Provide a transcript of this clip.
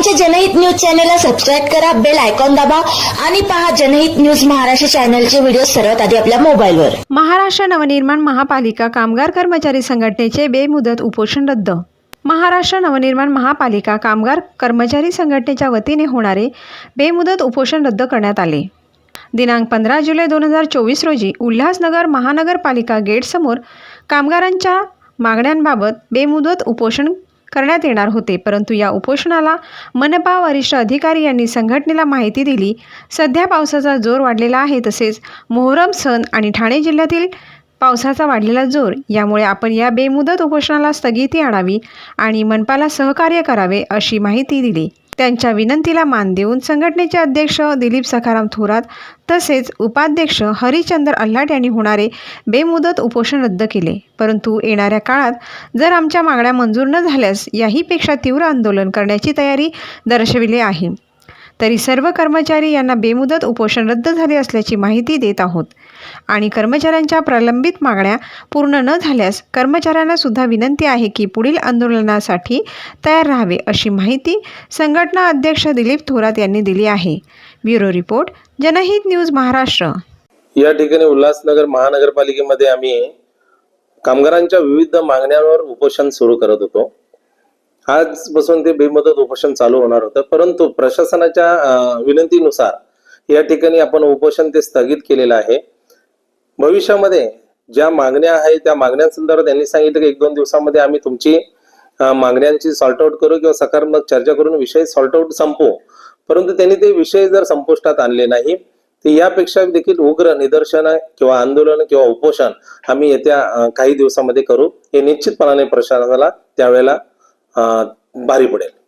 आमचे जनहित न्यूज चॅनेलला सबस्क्राईब करा बेल आयकॉन दाबा आणि पहा जनहित न्यूज महाराष्ट्र चॅनलचे व्हिडिओ सर्वात आधी आपल्या मोबाईलवर. महाराष्ट्र नवनिर्माण महापालिका कामगार कर्मचारी संघटनेचे बेमुदत उपोषण रद्द. महाराष्ट्र नवनिर्माण महापालिका कामगार कर्मचारी संघटनेच्या वतीने होणारे बेमुदत उपोषण रद्द करण्यात आले. दिनांक पंधरा जुलै दोन हजार चोवीस रोजी उल्हासनगर महानगरपालिका गेटसमोर कामगारांच्या मागण्यांबाबत बेमुदत उपोषण करण्यात येणार होते. परंतु या उपोषणाला मनपा वरिष्ठ अधिकारी यांनी संघटनेला माहिती दिली. सध्या पावसाचा जोर वाढलेला आहे. तसेच मोहरम सण आणि ठाणे जिल्ह्यातील पावसाचा वाढलेला जोर यामुळे आपण या बेमुदत उपोषणाला स्थगिती आणावी आणि मनपाला सहकार्य करावे अशी माहिती दिली. त्यांच्या विनंतीला मान देऊन संघटनेचे अध्यक्ष दिलीप सखाराम थोरात तसेच उपाध्यक्ष हरिचंद्र अल्हाट यांनी होणारे बेमुदत उपोषण रद्द केले. परंतु येणाऱ्या काळात जर आमच्या मागण्या मंजूर न झाल्यास याहीपेक्षा तीव्र आंदोलन करण्याची तयारी दर्शविली आहे. तरी सर्व कर्मचारी यांना बेमुदत उपोषण रद्द झाले असल्याची माहिती देत आहोत. आणि कर्मचाऱ्यांच्या प्रलंबित मागण्या पूर्ण न झाल्यास कर्मचाऱ्यांना सुद्धा विनंती आहे की पुढील आंदोलनासाठी तयार राहावे अशी माहिती संघटना अध्यक्ष दिलीप थोरात यांनी दिली आहे. Bureau report Janhit news Maharashtra. या ठिकाणी उल्हासनगर महानगरपालिकेमध्ये आम्ही कामगारांच्या विविध मागण्यांवर उपोषण सुरू करत होतो. आजपासून ते बेमुदत उपोषण चालू होणार होतं. परंतु प्रशासनाच्या विनंतीनुसार या ठिकाणी आपण उपोषण ते स्थगित केलेलं आहे. भविष्यामध्ये ज्या मागण्या आहेत त्या मागण्यांसंदर्भात त्यांनी सांगितलं की एक दोन दिवसामध्ये आम्ही तुमची मागण्यांची सॉल्ट आउट करू किंवा सकारात्मक चर्चा करून विषय सॉल्ट आउट संपवू. परंतु त्यांनी ते विषय जर संपुष्टात आणले नाही तर यापेक्षा देखील उग्र निदर्शन किंवा आंदोलन किंवा उपोषण आम्ही येत्या काही दिवसामध्ये करू. हे निश्चितपणाने प्रशासनाला त्यावेळेला भारी पडेल.